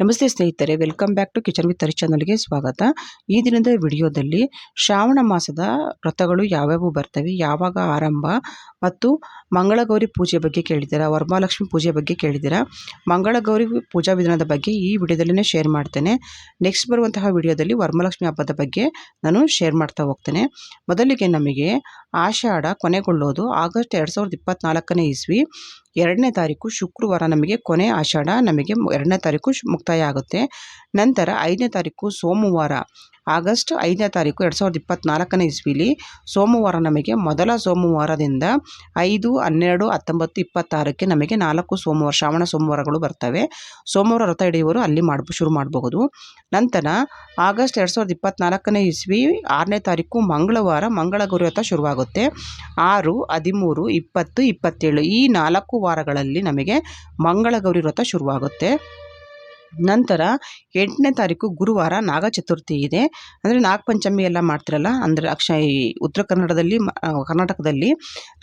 ನಮಸ್ತೆ ಸ್ನೇಹಿತರೆ, welcome back to kitchen with Hari ಚಾನಲ್ಗೆ ಸ್ವಾಗತ. ಈ ದಿನದ ವಿಡಿಯೋದಲ್ಲಿ ಶ್ರಾವಣ ಮಾಸದ ವ್ರತಗಳು ಯಾವ್ಯಾವು ಬರ್ತವೆ, ಯಾವಾಗ ಆರಂಭ ಮತ್ತು ಮಂಗಳಗೌರಿ ಪೂಜೆ ಬಗ್ಗೆ ಕೇಳಿದ್ದೀರಾ ವರಮಹಾಲಕ್ಷ್ಮಿ ಪೂಜೆ ಬಗ್ಗೆ ಕೇಳಿದ್ದೀರಾ? ಮಂಗಳಗೌರಿ ಪೂಜಾ ವಿಧಾನದ ಬಗ್ಗೆ ಈ ವಿಡಿಯೋದಲ್ಲೇ ಶೇರ್ ಮಾಡ್ತೇನೆ. ನೆಕ್ಸ್ಟ್ ಬರುವಂತಹ ವಿಡಿಯೋದಲ್ಲಿ ವರಮಹಾಲಕ್ಷ್ಮಿ ಹಬ್ಬದ ಬಗ್ಗೆ ನಾನು ಶೇರ್ ಮಾಡ್ತಾ ಹೋಗ್ತೇನೆ. ಮೊದಲಿಗೆ ನಮಗೆ ಆಷಾಢ ಕೊನೆಗೊಳ್ಳೋದು ಆಗಸ್ಟ್ ಎರಡು ಸಾವಿರದ ಇಪ್ಪತ್ತ್ನಾಲ್ಕನೇ ಇಸ್ವಿ. ಎರಡನೇ ತಾರೀಕು ಶುಕ್ರವಾರ ನಮಗೆ ಕೊನೆ ಆಷಾಢ, ನಮಗೆ ಎರಡನೇ ತಾರೀಕು ಶು- ಮುಕ್ತಾಯ ಆಗುತ್ತೆ. ನಂತರ ಐದನೇ ತಾರೀಕು ಸೋಮವಾರ. ಆಗಸ್ಟ್ ಐದನೇ ತಾರೀಕು ಎರಡು ಸಾವಿರದ ಇಪ್ಪತ್ತ್ನಾಲ್ಕನೇ ಇಸ್ವಿಲಿ ಸೋಮವಾರ ನಮಗೆ ಮೊದಲ ಸೋಮವಾರದಿಂದ ಐದು, ಹನ್ನೆರಡು, ಹತ್ತೊಂಬತ್ತು, ಇಪ್ಪತ್ತಾರಕ್ಕೆ ನಮಗೆ ನಾಲ್ಕು ಸೋಮವಾರ, ಶ್ರಾವಣ ಸೋಮವಾರಗಳು ಬರ್ತವೆ. ಸೋಮವಾರ ವ್ರತ ಹಿಡಿಯುವರು ಅಲ್ಲಿ ಮಾಡ್ ಶುರು ಮಾಡಬಹುದು. ನಂತರ ಆಗಸ್ಟ್ ಎರಡು ಸಾವಿರದ ಇಪ್ಪತ್ತ್ನಾಲ್ಕನೇ ಇಸ್ವಿ ಆರನೇ ತಾರೀಕು ಮಂಗಳವಾರ ಮಂಗಳಗೌರಿ ವ್ರತ ಶುರುವಾಗುತ್ತೆ. ಆರು, ಹದಿಮೂರು, ಇಪ್ಪತ್ತು, ಇಪ್ಪತ್ತೇಳು ಈ ನಾಲ್ಕು ವಾರಗಳಲ್ಲಿ ನಮಗೆ ಮಂಗಳಗೌರಿ ವ್ರತ ಶುರುವಾಗುತ್ತೆ. ನಂತರ ಎಂಟನೇ ತಾರೀಕು ಗುರುವಾರ ನಾಗ ಚತುರ್ಥಿ ಇದೆ. ಅಂದರೆ ನಾಗಪಂಚಮಿ ಎಲ್ಲ ಮಾಡ್ತಿರಲ್ಲ, ಅಂದರೆ ಅಕ್ಷ ಉತ್ತರ ಕನ್ನಡದಲ್ಲಿ ಕರ್ನಾಟಕದಲ್ಲಿ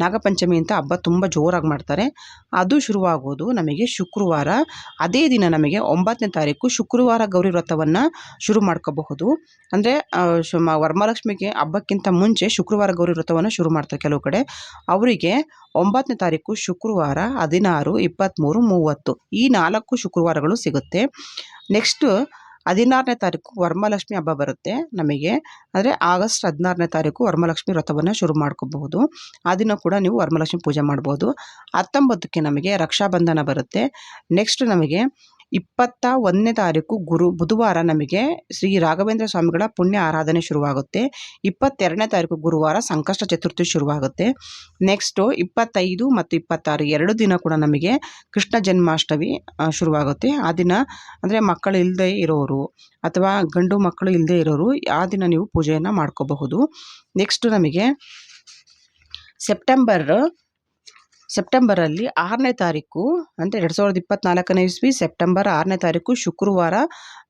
ನಾಗಪಂಚಮಿ ಅಂತ ಹಬ್ಬ ತುಂಬ ಜೋರಾಗಿ ಮಾಡ್ತಾರೆ. ಅದು ಶುರುವಾಗೋದು ನಮಗೆ ಶುಕ್ರವಾರ. ಅದೇ ದಿನ ನಮಗೆ ಒಂಬತ್ತನೇ ತಾರೀಕು ಶುಕ್ರವಾರ ಗೌರಿ ವ್ರತವನ್ನು ಶುರು ಮಾಡ್ಕೋಬಹುದು. ಅಂದರೆ ವರಮಹಾಲಕ್ಷ್ಮಿಗೆ ಹಬ್ಬಕ್ಕಿಂತ ಮುಂಚೆ ಶುಕ್ರವಾರ ಗೌರಿ ವ್ರತವನ್ನು ಶುರು ಮಾಡ್ತಾರೆ ಕೆಲವು ಕಡೆ. ಅವರಿಗೆ ಒಂಬತ್ತನೇ ತಾರೀಕು ಶುಕ್ರವಾರ ಹದಿನಾರು ಇಪ್ಪತ್ತ್ಮೂರು ಮೂವತ್ತು ಈ ನಾಲ್ಕು ಶುಕ್ರವಾರಗಳು ಸಿಗುತ್ತೆ. ನೆಕ್ಸ್ಟು ಹದಿನಾರನೇ ತಾರೀಕು ವರಮಹಾಲಕ್ಷ್ಮಿ ಹಬ್ಬ ಬರುತ್ತೆ ನಮಗೆ. ಅಂದರೆ ಆಗಸ್ಟ್ ಹದಿನಾರನೇ ತಾರೀಕು ವರಮಹಾಲಕ್ಷ್ಮಿ ವ್ರತವನ್ನು ಶುರು ಮಾಡ್ಕೋಬಹುದು. ಆ ದಿನ ಕೂಡ ನೀವು ವರಮಹಾಲಕ್ಷ್ಮಿ ಪೂಜೆ ಮಾಡ್ಬೋದು. ಹತ್ತೊಂಬತ್ತಕ್ಕೆ ನಮಗೆ ರಕ್ಷಾಬಂಧನ ಬರುತ್ತೆ. ನೆಕ್ಸ್ಟ್ ನಮಗೆ ಇಪ್ಪತ್ತ ಒಂದನೇ ತಾರೀಕು ಗುರು, ಬುಧವಾರ ನಮಗೆ ಶ್ರೀ ರಾಘವೇಂದ್ರ ಸ್ವಾಮಿಗಳ ಪುಣ್ಯ ಆರಾಧನೆ ಶುರುವಾಗುತ್ತೆ. ಇಪ್ಪತ್ತೆರಡನೇ ತಾರೀಕು ಗುರುವಾರ ಸಂಕಷ್ಟ ಚತುರ್ಥಿ ಶುರುವಾಗುತ್ತೆ. ನೆಕ್ಸ್ಟು ಇಪ್ಪತ್ತೈದು ಮತ್ತು ಇಪ್ಪತ್ತಾರು ಎರಡು ದಿನ ಕೂಡ ನಮಗೆ ಕೃಷ್ಣ ಜನ್ಮಾಷ್ಟಮಿ ಶುರುವಾಗುತ್ತೆ. ಆ ದಿನ ಅಂದರೆ ಮಕ್ಕಳು ಇಲ್ಲದೆ ಇರೋರು ಅಥವಾ ಗಂಡು ಮಕ್ಕಳು ಇಲ್ಲದೆ ಇರೋರು ಆ ದಿನ ನೀವು ಪೂಜೆಯನ್ನು ಮಾಡ್ಕೋಬಹುದು. ನೆಕ್ಸ್ಟು ನಮಗೆ ಸೆಪ್ಟೆಂಬರ್ ಸೆಪ್ಟೆಂಬರಲ್ಲಿ ಆರನೇ ತಾರೀಕು ಅಂದರೆ ಎರಡು ಸಾವಿರದ ಇಪ್ಪತ್ತ್ನಾಲ್ಕನೇ ಇಸ್ವಿ ಸೆಪ್ಟೆಂಬರ್ ಆರನೇ ತಾರೀಕು ಶುಕ್ರವಾರ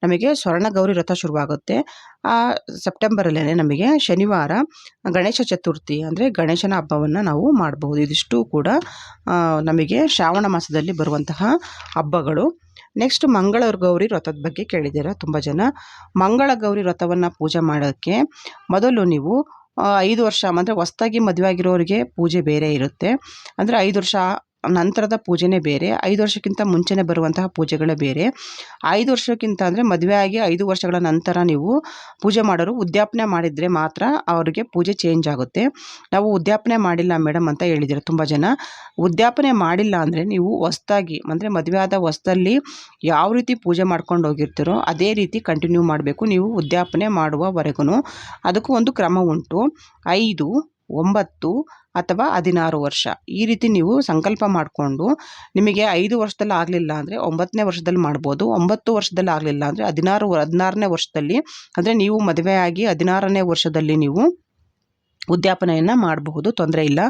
ನಮಗೆ ಸ್ವರ್ಣಗೌರಿ ವ್ರತ ಶುರುವಾಗುತ್ತೆ. ಆ ಸೆಪ್ಟೆಂಬರಲ್ಲೇ ನಮಗೆ ಶನಿವಾರ ಗಣೇಶ ಚತುರ್ಥಿ ಅಂದರೆ ಗಣೇಶನ ಹಬ್ಬವನ್ನು ನಾವು ಮಾಡಬಹುದು. ಇದಿಷ್ಟು ಕೂಡ ನಮಗೆ ಶ್ರಾವಣ ಮಾಸದಲ್ಲಿ ಬರುವಂತಹ ಹಬ್ಬಗಳು. ನೆಕ್ಸ್ಟ್ ಮಂಗಳ ಗೌರಿ ವ್ರತದ ಬಗ್ಗೆ ಕೇಳಿದ್ದೀರಾ ತುಂಬ ಜನ? ಮಂಗಳ ಗೌರಿ ವ್ರತವನ್ನು ಪೂಜೆ ಮಾಡೋಕ್ಕೆ ಮೊದಲು ನೀವು ಐದು ವರ್ಷ ಅಂದರೆ ಹೊಸ್ದಾಗಿ ಮದುವೆ ಆಗಿರೋರಿಗೆ ಪೂಜೆ ಬೇರೆ ಇರುತ್ತೆ. ಅಂದರೆ ಐದು ವರ್ಷ ನಂತರದ ಪೂಜೆನೇ ಬೇರೆ, ಐದು ವರ್ಷಕ್ಕಿಂತ ಮುಂಚೆನೆ ಬರುವಂತಹ ಪೂಜೆಗಳೇ ಬೇರೆ. ಐದು ವರ್ಷಕ್ಕಿಂತ ಅಂದರೆ ಮದುವೆ ಆಗಿ ಐದು ವರ್ಷಗಳ ನಂತರ ನೀವು ಪೂಜೆ ಮಾಡೋರು ಉದ್ಯಾಪನೆ ಮಾಡಿದರೆ ಮಾತ್ರ ಅವರಿಗೆ ಪೂಜೆ ಚೇಂಜ್ ಆಗುತ್ತೆ. ನಾವು ಉದ್ಯಾಪನೆ ಮಾಡಿಲ್ಲ ಮೇಡಮ್ ಅಂತ ಹೇಳಿದ್ದೀರ ತುಂಬ ಜನ. ಉದ್ಯಾಪನೆ ಮಾಡಿಲ್ಲ ಅಂದರೆ ನೀವು ಹೊಸ್ದಾಗಿ ಅಂದರೆ ಮದುವೆ ಆದ ಹೊಸ್ದಲ್ಲಿ ಯಾವ ರೀತಿ ಪೂಜೆ ಮಾಡ್ಕೊಂಡು ಹೋಗಿರ್ತೀರೋ ಅದೇ ರೀತಿ ಕಂಟಿನ್ಯೂ ಮಾಡಬೇಕು. ನೀವು ಉದ್ಯಾಪನೆ ಮಾಡುವವರೆಗೂ ಅದಕ್ಕೂ ಒಂದು ಕ್ರಮ ಉಂಟು. ಐದು ಒಂಬತ್ತು ಅಥವಾ ಹದಿನಾರು ವರ್ಷ. ಈ ರೀತಿ ನೀವು ಸಂಕಲ್ಪ ಮಾಡಿಕೊಂಡು ನಿಮಗೆ ಐದು ವರ್ಷದಲ್ಲಿ ಆಗಲಿಲ್ಲ ಅಂದರೆ ಒಂಬತ್ತನೇ ವರ್ಷದಲ್ಲಿ ಮಾಡ್ಬೋದು, ಒಂಬತ್ತು ವರ್ಷದಲ್ಲಿ ಆಗಲಿಲ್ಲ ಅಂದರೆ ಹದಿನಾರು, ಹದಿನಾರನೇ ವರ್ಷದಲ್ಲಿ ಅಂದರೆ ನೀವು ಮದುವೆಯಾಗಿ ಹದಿನಾರನೇ ವರ್ಷದಲ್ಲಿ ನೀವು ಉದ್ಯಾಪನೆಯನ್ನು ಮಾಡಬಹುದು, ತೊಂದರೆ ಇಲ್ಲ.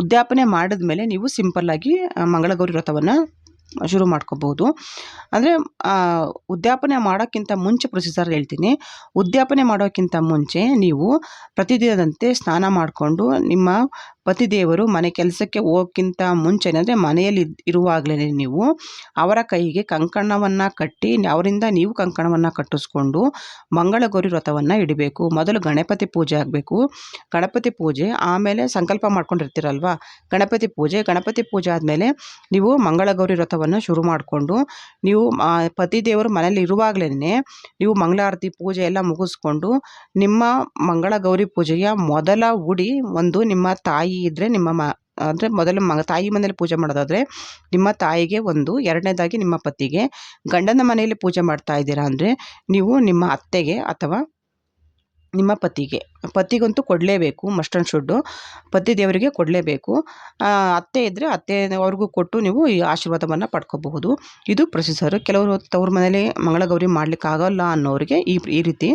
ಉದ್ಯಾಪನೆ ಮಾಡಿದ್ಮೇಲೆ ನೀವು ಸಿಂಪಲ್ಲಾಗಿ ಮಂಗಳಗೌರಿ ವ್ರತವನ್ನು ಶುರು ಮಾಡ್ಕೋಬಹುದು ಅಂದರೆ ಉದ್ಯಾಪನೆ ಮಾಡೋಕ್ಕಿಂತ ಮುಂಚೆ ಪ್ರೊಸೀಜರ್ ಹೇಳ್ತೀನಿ. ಉದ್ಯಾಪನೆ ಮಾಡೋಕ್ಕಿಂತ ಮುಂಚೆ ನೀವು ಪ್ರತಿದಿನದಂತೆ ಸ್ನಾನ ಮಾಡಿಕೊಂಡು ನಿಮ್ಮ ಪತಿದೇವರು ಮನೆ ಕೆಲಸಕ್ಕೆ ಹೋಗೋಕ್ಕಿಂತ ಮುಂಚೆನೇ ಅಂದರೆ ಮನೆಯಲ್ಲಿ ಇರುವಾಗಲೇ ನೀವು ಅವರ ಕೈಗೆ ಕಂಕಣವನ್ನು ಕಟ್ಟಿ, ಅವರಿಂದ ನೀವು ಕಂಕಣವನ್ನು ಕಟ್ಟಿಸ್ಕೊಂಡು ಮಂಗಳಗೌರಿ ವ್ರತವನ್ನು ಇಡಬೇಕು. ಮೊದಲು ಗಣಪತಿ ಪೂಜೆ ಆಗಬೇಕು. ಗಣಪತಿ ಪೂಜೆ ಆಮೇಲೆ ಸಂಕಲ್ಪ ಮಾಡ್ಕೊಂಡಿರ್ತೀರಲ್ವ? ಗಣಪತಿ ಪೂಜೆ ಗಣಪತಿ ಪೂಜೆ ಆದಮೇಲೆ ನೀವು ಮಂಗಳಗೌರಿ ವ್ರತವನ್ನು ಶುರು ಮಾಡಿಕೊಂಡು, ನೀವು ಪತಿದೇವರು ಮನೇಲಿ ಇರುವಾಗಲೇ ನೀವು ಮಂಗಳಾರತಿ ಪೂಜೆ ಎಲ್ಲ ಮುಗಿಸ್ಕೊಂಡು ನಿಮ್ಮ ಮಂಗಳಗೌರಿ ಪೂಜೆಯ ಮೊದಲ ಉಡಿ ಒಂದು ನಿಮ್ಮ ತಾಯಿ ಇದ್ದರೆ ನಿಮ್ಮ ಮ, ಅಂದರೆ ಮೊದಲು ಮ, ತಾಯಿ ಮನೇಲಿ ಪೂಜೆ ಮಾಡೋದಾದರೆ ನಿಮ್ಮ ತಾಯಿಗೆ ಒಂದು, ಎರಡನೇದಾಗಿ ನಿಮ್ಮ ಪತಿಗೆ ಗಂಡನ ಮನೆಯಲ್ಲಿ ಪೂಜೆ ಮಾಡ್ತಾ ಇದ್ದೀರಾ ಅಂದರೆ ನೀವು ನಿಮ್ಮ ಅತ್ತೆಗೆ ಅಥವಾ ನಿಮ್ಮ ಪತಿಗೆ. ಪತಿಗಂತೂ ಕೊಡಲೇಬೇಕು ಮಸ್ಟ್ ಆ್ಯಂಡ್ ಶುಡ್ಡು. ಪತಿ ದೇವರಿಗೆ ಕೊಡಲೇಬೇಕು. ಅತ್ತೆ ಇದ್ದರೆ ಅತ್ತೆ ಅವ್ರಿಗೂ ಕೊಟ್ಟು ನೀವು ಈ ಆಶೀರ್ವಾದವನ್ನು ಪಡ್ಕೋಬಹುದು. ಇದು ಪ್ರೊಸೀಸರು. ಕೆಲವರು ತವ್ರ ಮನೇಲಿ ಮಂಗಳಗೌರಿ ಮಾಡ್ಲಿಕ್ಕೆ ಆಗೋಲ್ಲ ಅನ್ನೋರಿಗೆ ಈ ಈ ರೀತಿ.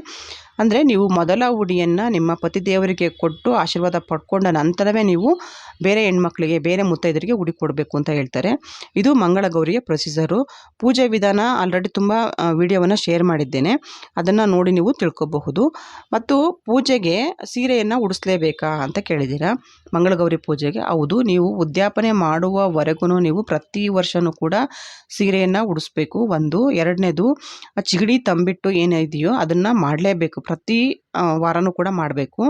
ಅಂದರೆ ನೀವು ಮೊದಲ ಉಡಿಯನ್ನು ನಿಮ್ಮ ಪತಿ ದೇವರಿಗೆ ಕೊಟ್ಟು ಆಶೀರ್ವಾದ ಪಡ್ಕೊಂಡ ನಂತರವೇ ನೀವು ಬೇರೆ ಹೆಣ್ಮಕ್ಳಿಗೆ, ಬೇರೆ ಮುತ್ತೈದರಿಗೆ ಉಡಿ ಕೊಡಬೇಕು ಅಂತ ಹೇಳ್ತಾರೆ. ಇದು ಮಂಗಳಗೌರಿಯ ಪ್ರೊಸೀಸರು. ಪೂಜೆ ವಿಧಾನ ಆಲ್ರೆಡಿ ತುಂಬ ವಿಡಿಯೋವನ್ನು ಶೇರ್ ಮಾಡಿದ್ದೇನೆ. ಅದನ್ನು ನೋಡಿ ನೀವು ತಿಳ್ಕೊಬಹುದು. ಮತ್ತು ಪೂಜೆಗೆ ಸೀರೆಯನ್ನು ಉಡಿಸ್ಲೇಬೇಕಾ ಅಂತ ಕೇಳಿದ್ದೀರಾ? ಮಂಗಳಗೌರಿ ಪೂಜೆಗೆ. ಹೌದು, ನೀವು ಉದ್ಯಾಪನೆ ಮಾಡುವವರೆಗೂ ನೀವು ಪ್ರತಿ ವರ್ಷವೂ ಕೂಡ ಸೀರೆಯನ್ನು ಉಡಿಸ್ಬೇಕು. ಒಂದು, ಎರಡನೇದು ಚಿಗಡಿ ತಂಬಿಟ್ಟು ಏನಿದೆಯೋ ಅದನ್ನು ಮಾಡಲೇಬೇಕು. ಪ್ರತಿ ಆ, ವಾರನೂ ಕೂಡ ಮಾಡಬೇಕು.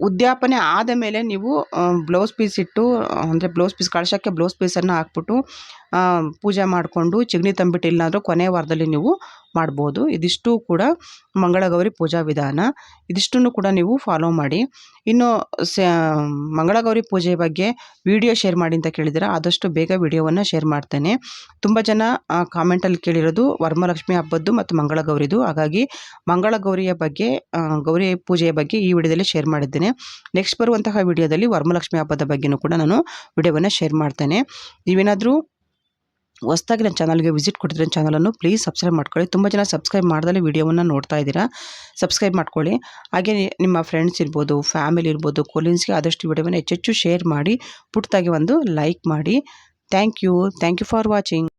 ಉದ್ಯಾಪನೆ ಆದ ಮೇಲೆ ನೀವು ಬ್ಲೌಸ್ ಪೀಸ್ ಇಟ್ಟು ಅಂದರೆ ಬ್ಲೌಸ್ ಪೀಸ್ ಕಳಶಕ್ಕೆ ಬ್ಲೌಸ್ ಪೀಸನ್ನು ಹಾಕ್ಬಿಟ್ಟು ಪೂಜೆ ಮಾಡಿಕೊಂಡು ಚಿಗ್ನಿ ತಂಬಿಟ್ಟು ಇಲ್ಲಾಂದ್ರೂ ಕೊನೆಯ ವಾರದಲ್ಲಿ ನೀವು ಮಾಡ್ಬೋದು. ಇದಿಷ್ಟು ಕೂಡ ಮಂಗಳಗೌರಿ ಪೂಜಾ ವಿಧಾನ. ಇದಿಷ್ಟನ್ನು ಕೂಡ ನೀವು ಫಾಲೋ ಮಾಡಿ. ಇನ್ನು, ಸ, ಮಂಗಳಗೌರಿ ಪೂಜೆ ಬಗ್ಗೆ ವಿಡಿಯೋ ಶೇರ್ ಮಾಡಿ ಅಂತ ಕೇಳಿದ್ದೀರಾ, ಆದಷ್ಟು ಬೇಗ ವಿಡಿಯೋವನ್ನು ಶೇರ್ ಮಾಡ್ತೇನೆ. ತುಂಬ ಜನ ಕಾಮೆಂಟಲ್ಲಿ ಕೇಳಿರೋದು ವರಮಹಾಲಕ್ಷ್ಮಿ ಹಬ್ಬದ್ದು ಮತ್ತು ಮಂಗಳಗೌರಿದು. ಹಾಗಾಗಿ ಮಂಗಳಗೌರಿಯ ಬಗ್ಗೆ ಗೌರಿ ಪೂಜೆಯ ಬಗ್ಗೆ ಈ ವಿಡಿಯೋದಲ್ಲಿ ಶೇರ್ ಮಾಡಿದ್ದೇನೆ. ನೆಕ್ಸ್ಟ್ ಬರುವಂತಹ ವಿಡಿಯೋದಲ್ಲಿ ವರಮಹಾಲಕ್ಷ್ಮಿ ಹಬ್ಬದ ಬಗ್ಗೆನೂ ಕೂಡ ನಾನು ವಿಡಿಯೋವನ್ನು ಶೇರ್ ಮಾಡ್ತೇನೆ. ನೀವೇನಾದರೂ ಹೊಸ್ದಾಗಿ ನನ್ನ ಚಾನಲ್ಗೆ ವಿಸಿಟ್ ಕೊಟ್ಟಿದ್ರೆ ಚಾನಲನ್ನು ಪ್ಲೀಸ್ ಸಬ್ಸ್ಕ್ರೈಬ್ ಮಾಡ್ಕೊಳ್ಳಿ. ತುಂಬ ಜನ ಸಬ್ಸ್ಕ್ರೈಬ್ ಮಾಡ್ದಲ್ಲಿ ವೀಡಿಯೋವನ್ನು ನೋಡ್ತಾ ಇದ್ದೀರಾ? ಸಬ್ಸ್ಕ್ರೈಬ್ ಮಾಡ್ಕೊಳ್ಳಿ. ಹಾಗೆ ನಿಮ್ಮ ಫ್ರೆಂಡ್ಸ್ ಇರ್ಬೋದು ಫ್ಯಾಮಿಲಿ ಇರ್ಬೋದು ಕೊಲೀನ್ಸ್ಗೆ ಆದಷ್ಟು ವಿಡಿಯೋವನ್ನು ಹೆಚ್ಚೆಚ್ಚು ಶೇರ್ ಮಾಡಿ ಪುಟ್ಟದಾಗಿ ಒಂದು ಲೈಕ್ ಮಾಡಿ. Thank you thank you for watching